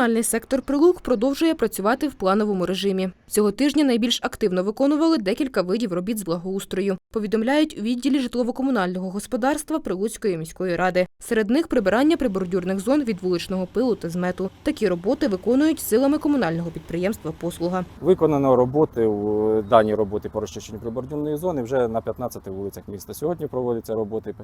Комунальний сектор Прилук продовжує працювати в плановому режимі. Цього тижня найбільш активно виконували декілька видів робіт з благоустрою. Повідомляють у відділі житлово-комунального господарства Прилуцької міської ради. Серед них прибирання прибордюрних зон від вуличного пилу та змету. Такі роботи виконують силами комунального підприємства Послуга. Виконано роботи в дані роботи по розчищенню прибордюрної зони вже на 15 вулицях міста. Сьогодні проводяться роботи,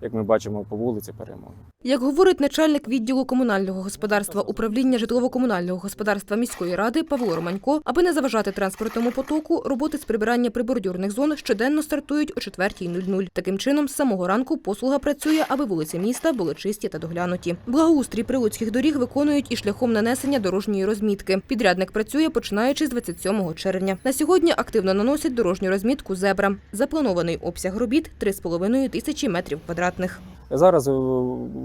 як ми бачимо, по вулиці Перемоги. Як говорить начальник відділу комунального господарства управління житлово-комунального господарства міської ради Павло Романько, аби не заважати транспортному потоку, роботи з прибирання прибордюрних зон щоденно стартують о 4.00. Таким чином, з самого ранку послуга працює, аби вулиці міста були чисті та доглянуті. Благоустрій прилуцьких доріг виконують і шляхом нанесення дорожньої розмітки. Підрядник працює починаючи з 27 червня. На сьогодні активно наносять дорожню розмітку зебра. Запланований обсяг робіт 3,5 тисячі метрів квадратних. Зараз е,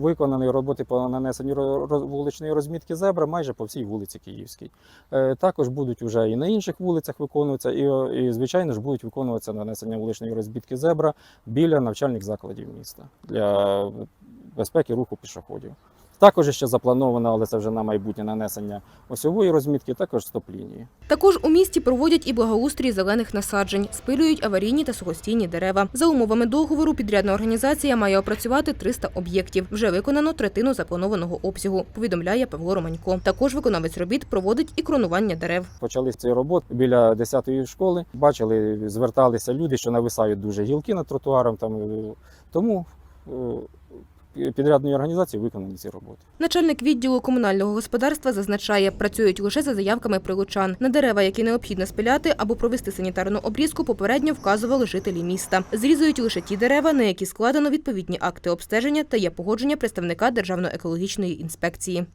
виконані роботи по нанесенню вуличної розмітки зебра майже по всій вулиці Київській. Е, Також будуть вже і на інших вулицях виконуватися, і, і звичайно ж будуть виконуватися нанесення вуличної розмітки зебра біля навчальних закладів міста для безпеки руху пішоходів. Також ще заплановано, але це вже на майбутнє нанесення осьової розмітки, також стоп-лінії. Також у місті проводять і благоустрій зелених насаджень, спилюють аварійні та сухостійні дерева. За умовами договору підрядна організація має опрацювати 300 об'єктів. Вже виконано третину запланованого обсягу, повідомляє Павло Романько. Також виконавець робіт проводить і кронування дерев. Почали ці роботи біля 10-ї школи. Бачили, зверталися люди, що нависають дуже гілки над тротуаром. Там, е, тому е, організації виконані ці роботи. Начальник відділу комунального господарства зазначає, працюють лише за заявками прилучан. На дерева, які необхідно спиляти або провести санітарну обрізку, попередньо вказували жителі міста. Зрізують лише ті дерева, на які складено відповідні акти обстеження та є погодження представника Державної екологічної інспекції.